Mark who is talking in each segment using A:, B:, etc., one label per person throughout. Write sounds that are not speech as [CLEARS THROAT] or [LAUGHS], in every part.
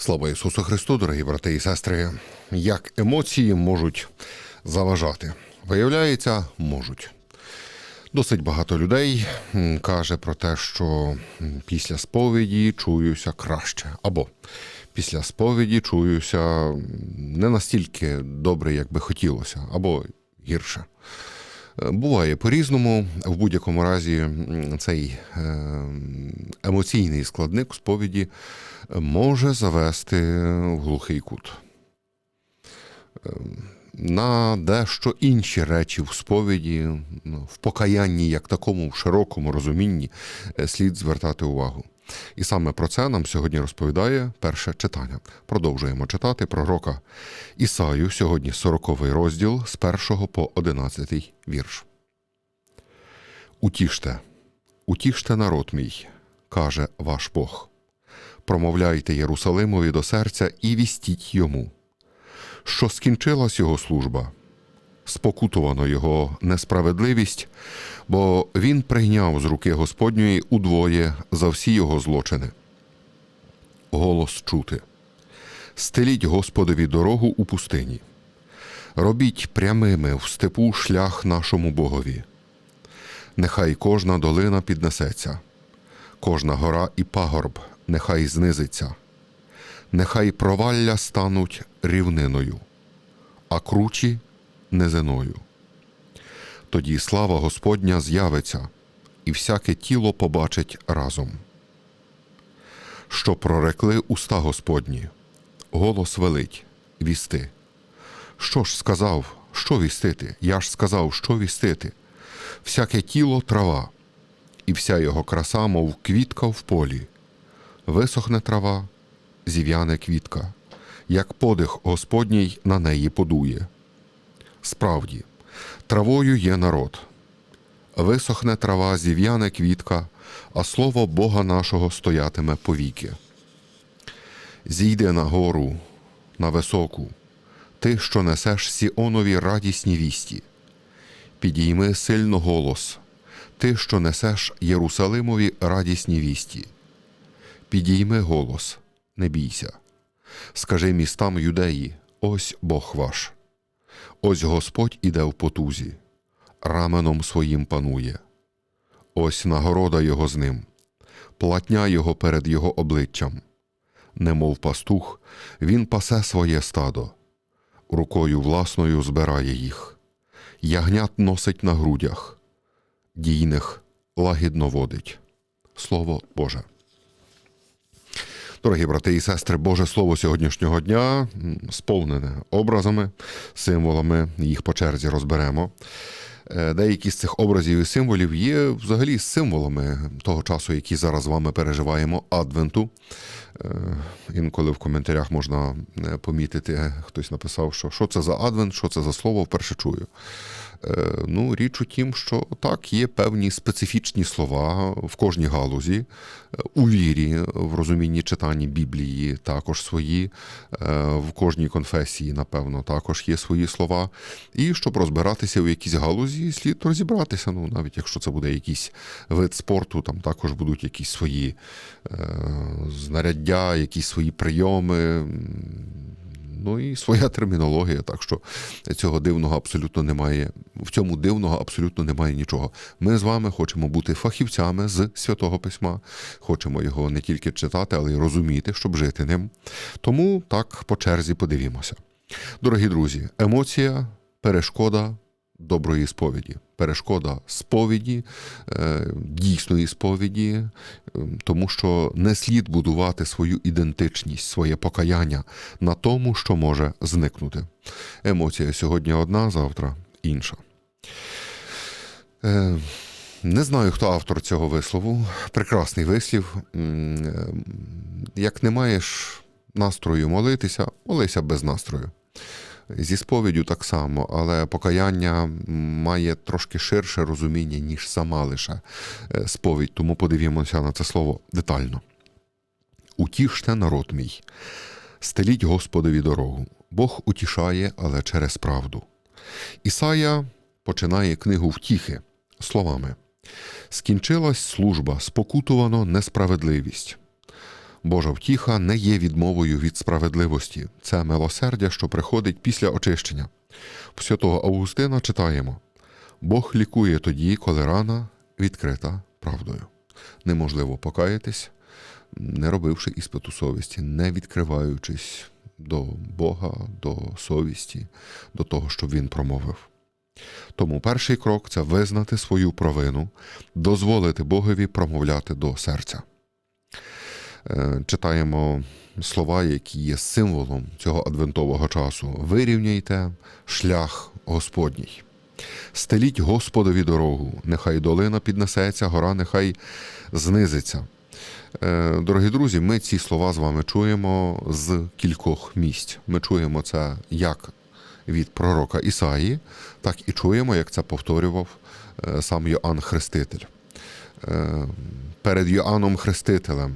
A: Слава Ісусу Христу, дорогі брати і сестри. Як емоції можуть заважати? Виявляється, можуть. Досить багато людей каже про те, що після сповіді чуюся краще. Або після сповіді чуюся не настільки добре, як би хотілося, або гірше. Е, Буває по-різному. В будь-якому разі цей е, емоційний складник сповіді може завести в глухий кут. Е, На дещо інші речі в сповіді, в покаянні, як такому, в широкому розумінні, е, слід звертати увагу. І саме про це нам сьогодні розповідає перше читання. Продовжуємо читати пророка Ісаю, сьогодні 40 розділ з 1 по 11 вірш. Утіште, утіште народ мій, каже ваш Бог. Промовляйте Єрусалимові до серця і вістіть йому, що скінчилась його служба, спокутувано його несправедливість, бо він прийняв з руки Господньої удвоє за всі його злочини. Голос чути. Стеліть Господові дорогу у пустині. Робіть прямими в степу шлях нашому Богові. Нехай кожна долина піднесеться, кожна гора і пагорб нехай знизиться, нехай провалля стануть рівниною, а кручі низиною. Тоді слава Господня з'явиться, і всяке тіло побачить разом. Що прорекли уста Господні, голос велить вісти. Що ж сказав, що вістити? Я ж сказав, що вістити. Всяке тіло трава, і вся його краса, мов квітка в полі. Висохне трава, зів'яне квітка, як подих Господній на неї подує. Справді, травою є народ. Висохне трава, зів'яне квітка, а слово Бога нашого стоятиме повіки. Зійди на гору, на високу, ти, що несеш Сіонові радісні вісті. Підійми сильно голос, ти, що несеш Єрусалимові радісні вісті. Підійми голос, не бійся. Скажи містам юдеї, ось Бог ваш. Ось Господь іде в потузі, раменом своїм панує. Ось нагорода його з ним, платня його перед його обличчям. Немов пастух, він пасе своє стадо, рукою власною збирає їх, ягнят носить на грудях, дійних лагідно водить. Слово Боже. Дорогі брати і сестри, Боже Слово сьогоднішнього дня сповнене образами, символами, їх по черзі розберемо. Е, Деякі з цих образів і символів є взагалі символами того часу, який зараз з вами переживаємо, адвенту. Е, Інколи в коментарях можна е, помітити, хтось написав, що що це за адвент, що це за слово, вперше чую. Е, Ну, річ у тім, що так, є певні специфічні слова в кожній галузі, е, у вірі, в розумінні читанні Біблії також свої, е, в кожній конфесії, напевно, також є свої слова. І щоб розбиратися в якійсь галузі, слід розібратися. Ну, навіть якщо це буде якийсь вид спорту, там також будуть якісь свої знаряддя, якісь свої прийоми. Ну і своя термінологія, так що цього дивного абсолютно немає. В цьому дивного абсолютно немає нічого. Ми з вами хочемо бути фахівцями з святого письма, хочемо його не тільки читати, але й розуміти, щоб жити ним. Тому так по черзі подивімося. Дорогі друзі, емоція, перешкода доброї сповіді, перешкода сповіді, е, дійсної сповіді, е, тому що не слід будувати свою ідентичність, своє покаяння на тому, що може зникнути. Емоція сьогодні одна, завтра інша. Е, Не знаю, хто автор цього вислову. Прекрасний вислів. Як не маєш настрою молитися, молися без настрою. Зі сповіддю так само, але покаяння має трошки ширше розуміння, ніж сама лише е, сповідь. Тому подивімося на це слово детально. Утіште народ мій, стеліть Господові дорогу. Бог утішає, але через правду. Ісая починає книгу втіхи словами: Скінчилась служба, спокутувано несправедливість. Божа втіха не є відмовою від справедливості. Це милосердя, що приходить після очищення. В святого Августина читаємо: Бог лікує тоді, коли рана відкрита правдою. Неможливо покаятись, не робивши іспиту совісті, не відкриваючись до Бога, до совісті, до того, що Він промовив. Тому перший крок це визнати свою провину, дозволити Богові промовляти до серця. Е, Читаємо слова, які є символом цього адвентового часу. Вирівняйте шлях Господній. Стеліть Господові дорогу, нехай долина піднесеться, гора нехай знизиться. Е, Дорогі друзі, ми ці слова з вами чуємо з кількох місць. Ми чуємо це як від пророка Ісаї, так і чуємо, як це повторював е, сам Йоанн Хреститель. Перед Йоанном Хрестителем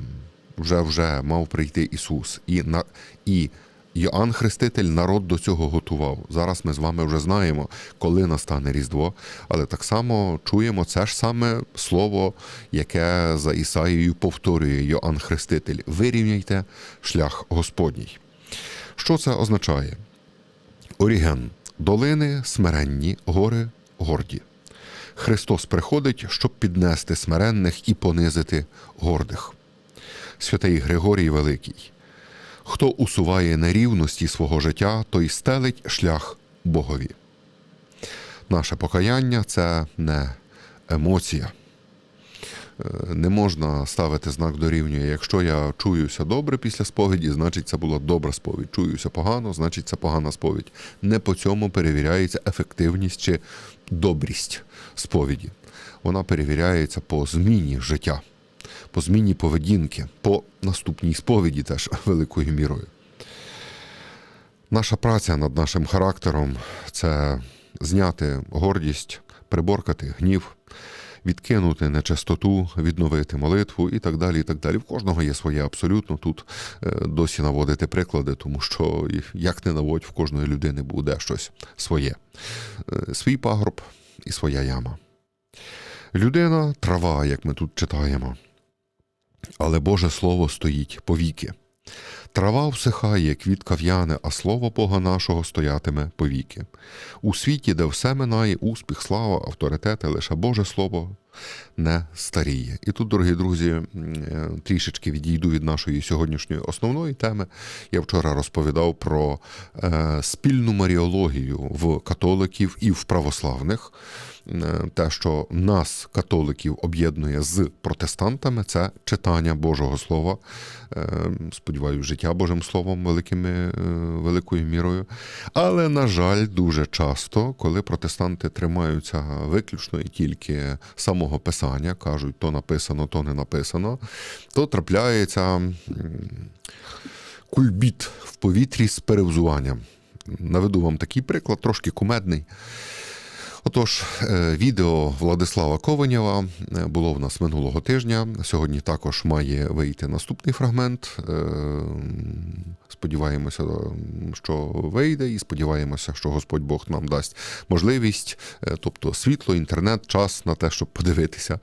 A: вже вже мав прийти Ісус. І, на, і Йоанн Хреститель народ до цього готував. Зараз ми з вами вже знаємо, коли настане Різдво, але так само чуємо це ж саме слово, яке за Ісаїєю повторює Йоанн Хреститель. Вирівняйте шлях Господній. Що це означає? Оріген долини смиренні, гори горді. Христос приходить, щоб піднести смиренних і понизити гордих. Святий Григорій Великий. Хто усуває нерівності свого життя, той стелить шлях Богові. Наше покаяння це не емоція. Е, Не можна ставити знак дорівнює. Якщо я чуюся добре після сповіді, значить це була добра сповідь. Чуюся погано, значить це погана сповідь. Не по цьому перевіряється ефективність чи добрість сповіді. Вона перевіряється по зміні життя, по зміні поведінки, по наступній сповіді теж [LAUGHS] великою мірою. Наша праця над нашим характером це зняти гордість, приборкати гнів, відкинути нечистоту, відновити молитву і так далі. і так далі. В кожного є своє абсолютно. Тут е, досі наводити приклади, тому що як не наводь, в кожної людини буде щось своє. Е, Свій пагорб і своя яма. Людина трава, як ми тут читаємо. Але Боже Слово стоїть повіки. Трава всихає, квітка в'яне, а слово Бога нашого стоятиме повіки. У світі, де все минає успіх, слава, авторитети, лише Боже Слово не старіє. І тут, дорогі друзі, е, трішечки відійду від нашої сьогоднішньої основної теми. Я вчора розповідав про е, спільну маріологію в католиків і в православних. Е, Те, що нас, католиків, об'єднує з протестантами, це читання Божого Слова. Сподіваюся, життя Божим Словом великими, великою мірою. Але, на жаль, дуже часто, коли протестанти тримаються виключно і тільки самого писання, кажуть, то написано, то не написано, то трапляється кульбіт в повітрі з перевзуванням. Наведу вам такий приклад, трошки кумедний. Отож, е, відео Владислава Ковенєва е, було в нас минулого тижня. Сьогодні також має вийти наступний фрагмент. Е, Сподіваємося, що вийде, і сподіваємося, що Господь Бог нам дасть можливість, тобто світло, інтернет, час на те, щоб подивитися.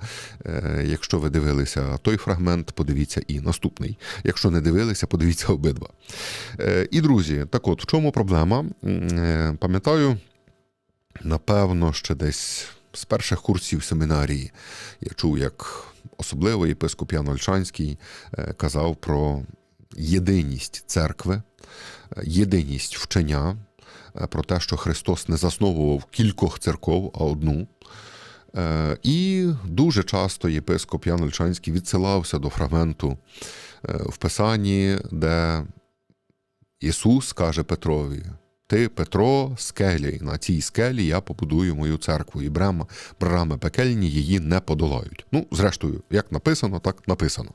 A: Якщо ви дивилися той фрагмент, подивіться і наступний. Якщо не дивилися, подивіться обидва. І друзі, так от в чому проблема? Пам'ятаю. Напевно, ще десь з перших курсів семінарії я чув, як особливо єпископ Ян Ольшанський е, казав про єдиність церкви, е, єдиність вчення, е, про те, що Христос не засновував кількох церков, а одну. І дуже часто єпископ Ян Ольшанський відсилався до фрагменту в Писанні, де Ісус каже Петрові: Ти, Петро, скелі. на цій скелі я побудую мою церкву, і брама, брами пекельні її не подолають. Ну, зрештою, як написано, так написано.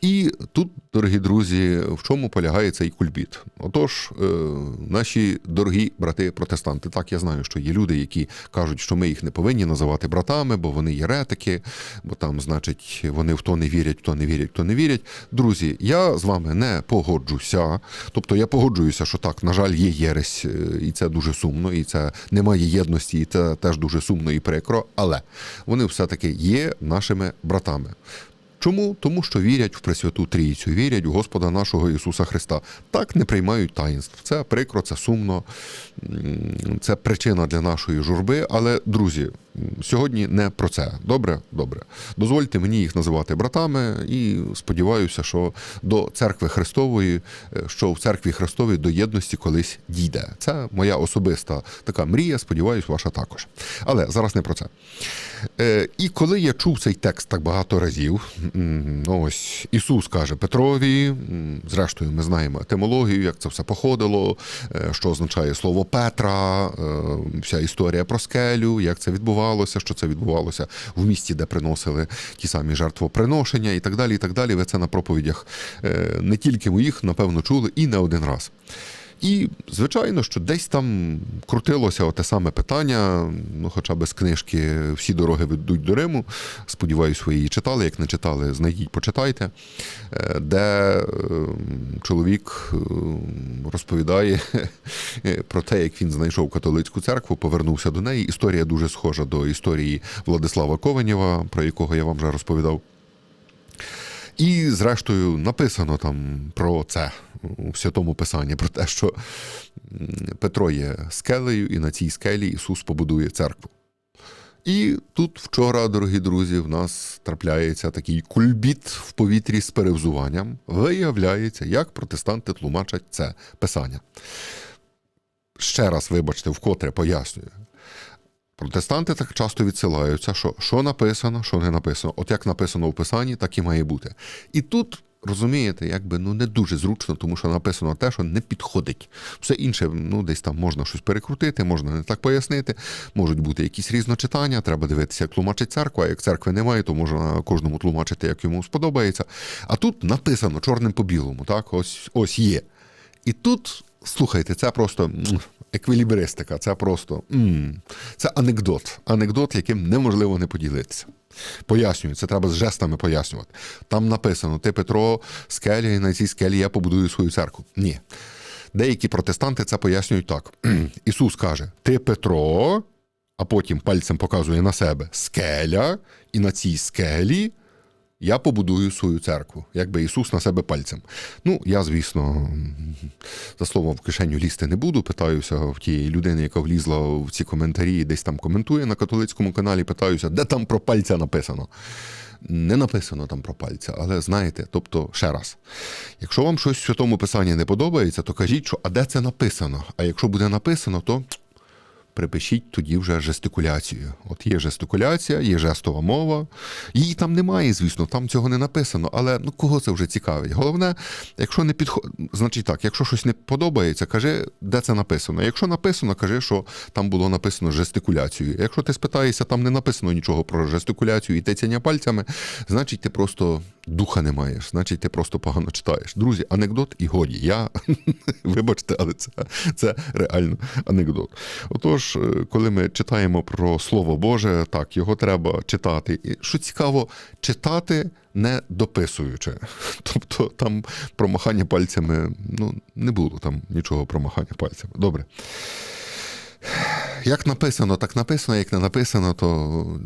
A: І тут, дорогі друзі, в чому полягає цей кульбіт? Отож, е, наші дорогі брати-протестанти, так я знаю, що є люди, які кажуть, що ми їх не повинні називати братами, бо вони єретики, бо там, значить, вони в то не вірять, в то не вірять, в то не вірять. Друзі, я з вами не погоджуся. Тобто я погоджуюся, що так, на жаль, є єресь, е, і це дуже сумно, і це немає єдності, і це теж дуже сумно і прикро, але вони все-таки є нашими братами. Чому? Тому що вірять в Пресвяту Трійцю, вірять в Господа нашого Ісуса Христа. Так не приймають таїнств. Це прикро, це сумно, це причина для нашої журби. Але, друзі, сьогодні не про це. Добре? Добре. Дозвольте мені їх називати братами і сподіваюся, що до церкви Христової, е, що в церкві Христовій до єдності колись дійде. Це моя особиста така мрія, сподіваюсь, ваша також. Але зараз не про це. Е, І коли я чув цей текст так багато разів, ну ось Ісус каже Петрові, зрештою, ми знаємо етимологію, як це все походило, е, що означає слово Петра, вся історія про скелю, як це відбувалося, що це відбувалося в місті, де приносили ті самі жертвоприношення і так далі. І так далі. Ви це на проповідях е, не тільки моїх, напевно, чули і не один раз. І, звичайно, що десь там крутилося те саме питання, ну, хоча б з книжки Всі дороги ведуть до Риму. Сподіваюсь, ви її читали. Як не читали, знайдіть, почитайте, е, де е, чоловік е, розповідає про те, як він знайшов католицьку церкву, повернувся до неї. Історія дуже схожа до історії Владислава Ковенєва, про якого я вам вже розповідав. І, зрештою, написано там про це у святому писанні, про те, що Петро є скелею, і на цій скелі Ісус побудує церкву. І тут вчора, дорогі друзі, в нас трапляється такий кульбіт в повітрі з перевзуванням. Виявляється, як протестанти тлумачать це писання. Ще раз, вибачте, вкотре пояснюю. Протестанти так часто відсилаються, що що написано, що не написано. От як написано в Писанні, так і має бути. І тут, розумієте, якби ну не дуже зручно, тому що написано те, що не підходить. Все інше, ну десь там можна щось перекрутити, можна не так пояснити, можуть бути якісь різночитання, треба дивитися, як тлумачить церква. Як церкви немає, то можна кожному тлумачити, як йому сподобається. А тут написано чорним по білому, так, ось, ось є. І тут, слухайте, це просто еквілібристика, це просто м, це анекдот. Анекдот, яким неможливо не поділитися. Пояснюю, це треба з жестами пояснювати. Там написано: ти Петро, скеля, і на цій скелі я побудую свою церкву. Ні. Деякі протестанти це пояснюють так. [CLEARS THROAT] Ісус каже: Ти Петро, а потім пальцем показує на себе скеля, і на цій скелі я побудую свою церкву, якби Ісус на себе пальцем. Ну, я, звісно, за словом в кишеню лізти не буду. Питаюся в тієї людини, яка влізла в ці коментарі, десь там коментує на католицькому каналі. Питаюся, де там про пальця написано. Не написано там про пальця, але знаєте, тобто, ще раз, якщо вам щось в святому писанні не подобається, то кажіть, що а де це написано? А якщо буде написано, то припишіть тоді вже жестикуляцію. От є жестикуляція, є жестова мова. Її там немає, звісно, там цього не написано. Але ну кого це вже цікавить? Головне, якщо не підходить, значить так, якщо щось не подобається, кажи, де це написано. Якщо написано, кажи, що там було написано жестикуляцією. Якщо ти спитаєшся, там не написано нічого про жестикуляцію і тицяння пальцями, значить ти просто духа не маєш, значить ти просто погано читаєш. Друзі, анекдот і годі. Я [LAUGHS] вибачте, але це, це реально анекдот. Отож, е, коли ми читаємо про Слово Боже, так, його треба читати. І що цікаво, читати не дописуючи. [LAUGHS] Тобто там про махання пальцями, ну, не було там нічого про махання пальцями. Добре. Як написано, так написано, як не написано, то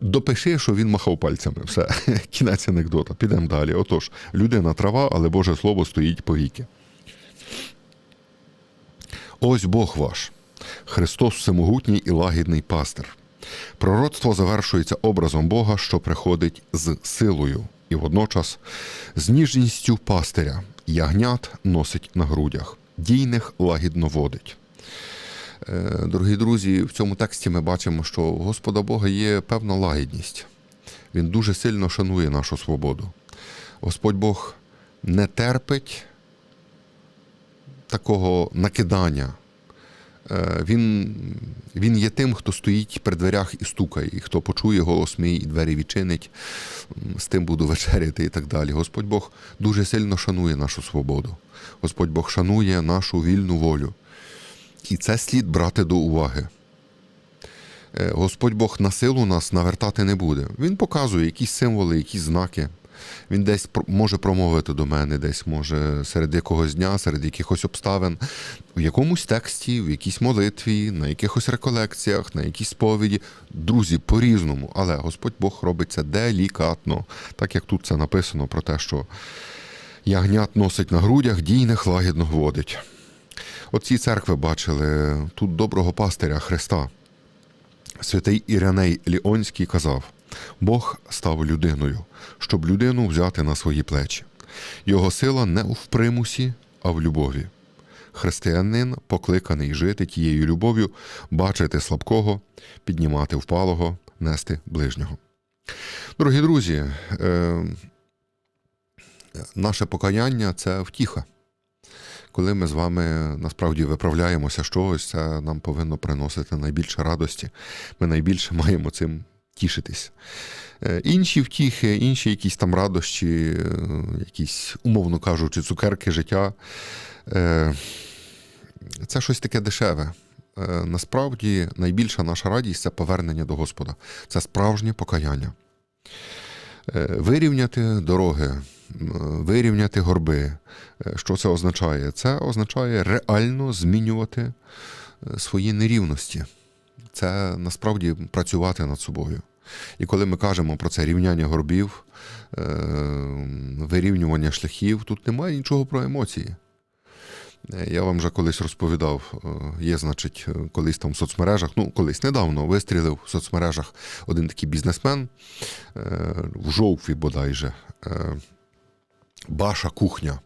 A: допиши, що він махав пальцями. Все, [LAUGHS] кінець анекдота. Підемо далі. Отож, людина трава, але Боже Слово стоїть повіки. Ось Бог ваш, Христос всемогутній і лагідний пастир. Пророцтво завершується образом Бога, що приходить з силою, і водночас з ніжністю пастиря ягнят носить на грудях, дійних лагідно водить. Е, Дорогі друзі, в цьому тексті ми бачимо, що у Господа Бога є певна лагідність. Він дуже сильно шанує нашу свободу. Господь Бог не терпить такого накидання. Е, Він, він є тим, хто стоїть при дверях і стукає, і хто почує голос мій і двері відчинить, з тим буду [LAUGHS] вечеряти і так далі. Господь Бог дуже сильно шанує нашу свободу. Господь Бог шанує нашу вільну волю. І це слід брати до уваги. Е, Господь Бог на силу нас навертати не буде. Він показує якісь символи, якісь знаки. Він десь може промовити до мене, десь може серед якогось дня, серед якихось обставин, в якомусь тексті, в якійсь молитві, на якихось реколекціях, на якійсь сповіді. Друзі, по-різному. Але Господь Бог робить це делікатно, так як тут це написано про те, що ягнят носить на грудях, дійних лагідно водить. Оці церкви бачили тут доброго пастиря Христа. Святий Іриней Ліонський казав: Бог став людиною, щоб людину взяти на свої плечі. Його сила не в примусі, а в любові. Християнин покликаний жити тією любов'ю, бачити слабкого, піднімати впалого, нести ближнього. Дорогі друзі, е, наше покаяння це втіха. Коли ми з вами насправді виправляємося з чогось, це нам повинно приносити найбільше радості. Ми найбільше маємо цим тішитись. Е, Інші втіхи, інші якісь там радощі, е, якісь, умовно кажучи, цукерки життя. е, Це щось таке дешеве. Насправді найбільша наша радість це повернення до Господа. Це справжнє покаяння. Вирівняти дороги, вирівняти горби. Е, Що це означає? Це означає реально змінювати е, свої нерівності. Це насправді працювати над собою. І коли ми кажемо про це рівняння горбів, е, вирівнювання шляхів, тут немає нічого про емоції. Е, Я вам вже колись розповідав, е, є, значить, е, колись там в соцмережах, ну, колись недавно вистрілив в соцмережах один такий бізнесмен е, в жовтві бодайже. е, Баша кухня.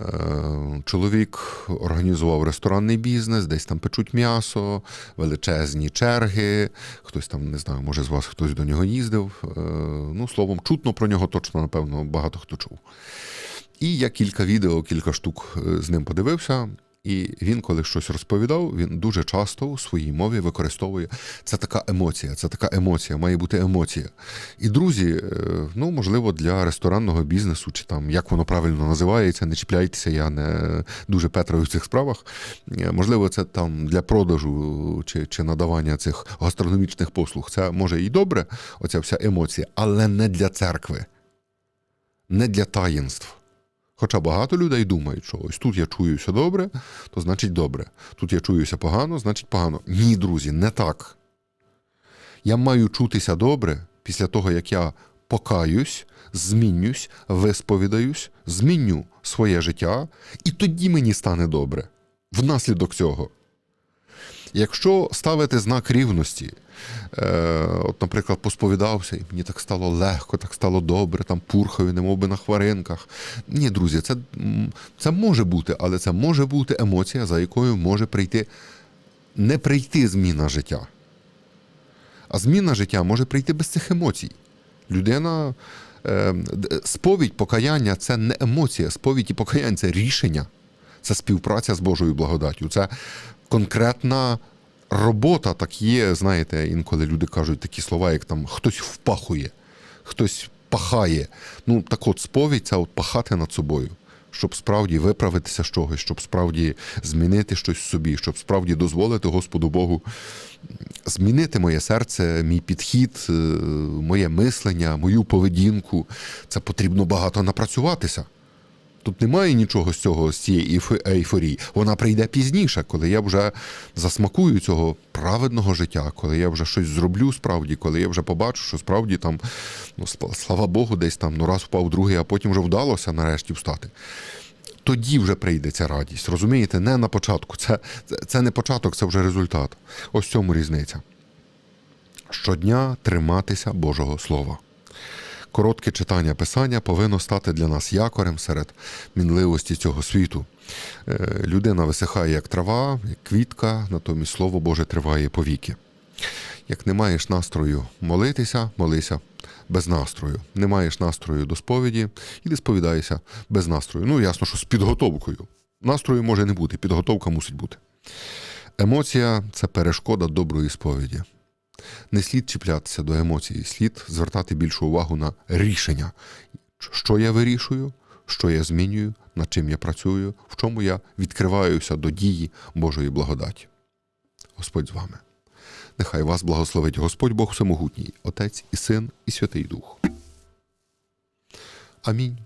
A: Е, Чоловік організував ресторанний бізнес, десь там печуть м'ясо, величезні черги. Хтось там, не знаю, може з вас хтось до нього їздив. Е, Ну, словом, чутно про нього точно, напевно, багато хто чув. І я кілька відео, кілька штук е, з ним подивився. І він, коли щось розповідав, він дуже часто у своїй мові використовує це така емоція, це така емоція, має бути емоція. І друзі, е, ну можливо, для ресторанного бізнесу, чи там як воно правильно називається, не чіпляйтеся, я не дуже петраю в цих справах. Е, Можливо, це там для продажу чи, чи надавання цих гастрономічних послуг. Це може і добре, оця вся емоція, але не для церкви, не для таїнств. Хоча багато людей думають, що ось тут я чуюся добре, то значить добре. Тут я чуюся погано, значить погано. Ні, друзі, не так. Я маю чутися добре після того, як я покаюсь, змінюсь, висповідаюсь, зміню своє життя, і тоді мені стане добре. Внаслідок цього. Якщо ставити знак рівності, е, от, наприклад, посповідався, і мені так стало легко, так стало добре, там пурхаю, немов би на хваринках. Ні, друзі, це, це може бути, але це може бути емоція, за якою може прийти не прийти зміна життя. А зміна життя може прийти без цих емоцій. Людина, е, сповідь, покаяння це не емоція, сповідь і покаяння це рішення, це співпраця з Божою благодаттю, це конкретна робота. Так є, знаєте, інколи люди кажуть такі слова, як там хтось впахує, хтось пахає. Ну, так от сповідь це от пахати над собою. Щоб справді виправитися з чогось, щоб справді змінити щось в собі, щоб справді дозволити Господу Богу змінити моє серце, мій підхід, е, моє мислення, мою поведінку. Це потрібно багато напрацюватися. Тут немає нічого з цього, з цієї ейфорії. Вона прийде пізніше, коли я вже засмакую цього праведного життя, коли я вже щось зроблю справді, коли я вже побачу, що справді там, ну, слава Богу, десь там ну раз впав другий, а потім вже вдалося нарешті встати. Тоді вже прийде ця радість. Розумієте, не на початку. Це, це, це не початок, це вже результат. Ось в цьому різниця. Щодня триматися Божого Слова. Коротке читання Писання повинно стати для нас якорем серед мінливості цього світу. Е, Людина висихає як трава, як квітка, натомість Слово Боже триває повіки. Як не маєш настрою молитися, молися без настрою. Не маєш настрою до сповіді, іди сповідайся без настрою. Ну, ясно, що з підготовкою. Настрою може не бути, підготовка мусить бути. Емоція це перешкода доброї сповіді. Не слід чіплятися до емоцій, слід звертати більшу увагу на рішення, що я вирішую, що я змінюю, над чим я працюю, в чому я відкриваюся до дії Божої благодаті. Господь з вами. Нехай вас благословить Господь Бог Всемогутній, Отець і Син, і Святий Дух. Амінь.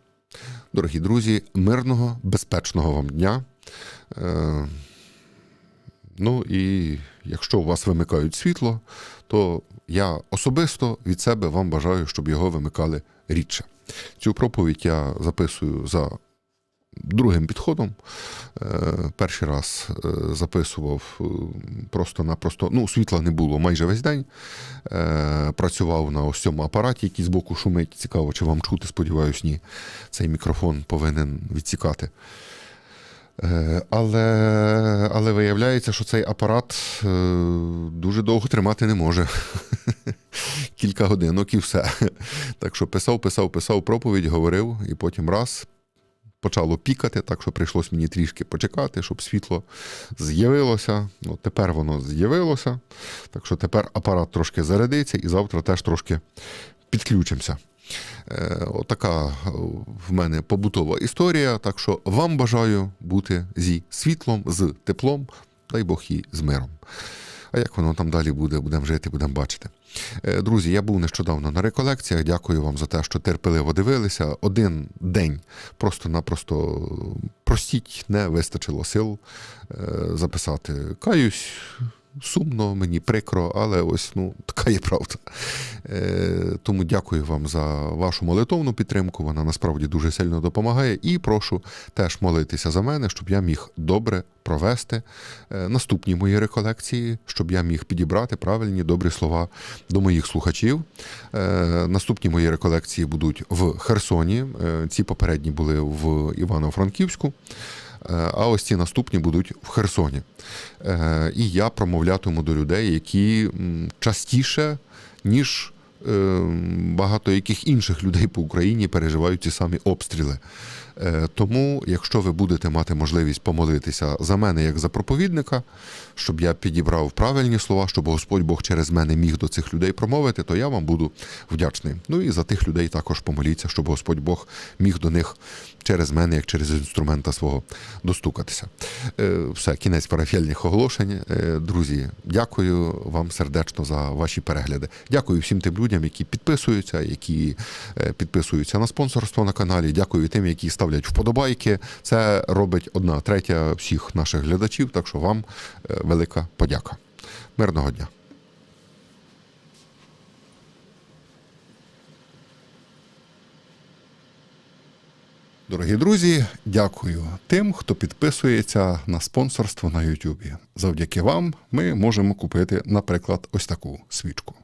A: Дорогі друзі, мирного, безпечного вам дня. Е, Ну і якщо у вас вимикають світло, то я особисто від себе вам бажаю, щоб його вимикали рідше. Цю проповідь я записую за другим підходом. Е, Перший раз е, записував е, просто-напросто, ну, світла не було майже весь день. Працював на ось цьому апараті, який збоку шумить. Цікаво, чи вам чути, сподіваюсь, ні. Цей мікрофон повинен відсікати. Е, Але, але виявляється, що цей апарат е, дуже довго тримати не може. [LAUGHS] Кілька годинок і все. Так що писав, писав, писав проповідь, говорив, і потім раз почало пікати, так що прийшлось мені трішки почекати, щоб світло з'явилося. Ну, тепер воно з'явилося. Так що тепер апарат трошки зарядиться і завтра теж трошки підключимося. Е, Отака е, в мене побутова історія. Так що вам бажаю бути зі світлом, з теплом, дай Бог і з миром. А як воно там далі буде, будемо жити, будемо бачити. Е, Друзі, я був нещодавно на реколекціях. Дякую вам за те, що терпеливо дивилися. Один день просто-напросто простіть, не вистачило сил записати. Каюсь, сумно, мені прикро, але ось ну, така є правда. Е, Тому дякую вам за вашу молитовну підтримку. Вона насправді дуже сильно допомагає. І прошу теж молитися за мене, щоб я міг добре провести е, наступні мої реколекції, щоб я міг підібрати правильні добрі слова до моїх слухачів. Е, Наступні мої реколекції будуть в Херсоні. Е, Ці попередні були в Івано-Франківську. Е, А ось ці наступні будуть в Херсоні. Е, І я промовлятиму до людей, які частіше, ніж е, багато яких інших людей по Україні переживають ці самі обстріли. Е, Тому, якщо ви будете мати можливість помолитися за мене як за проповідника, щоб я підібрав правильні слова, щоб Господь Бог через мене міг до цих людей промовити, то я вам буду вдячний. Ну і за тих людей також помоліться, щоб Господь Бог міг до них через мене, як через інструмента свого, достукатися. Е, Все, кінець парафіальних оголошень. Е, Друзі, дякую вам сердечно за ваші перегляди. Дякую всім тим людям, які підписуються, які підписуються на спонсорство на каналі. Дякую тим, які ставлять вподобайки. Це робить одна третя всіх наших глядачів. Так що вам е, велика подяка. Мирного дня. Дорогі друзі, дякую тим, хто підписується на спонсорство на Ютубі. Завдяки вам ми можемо купити, наприклад, ось таку свічку.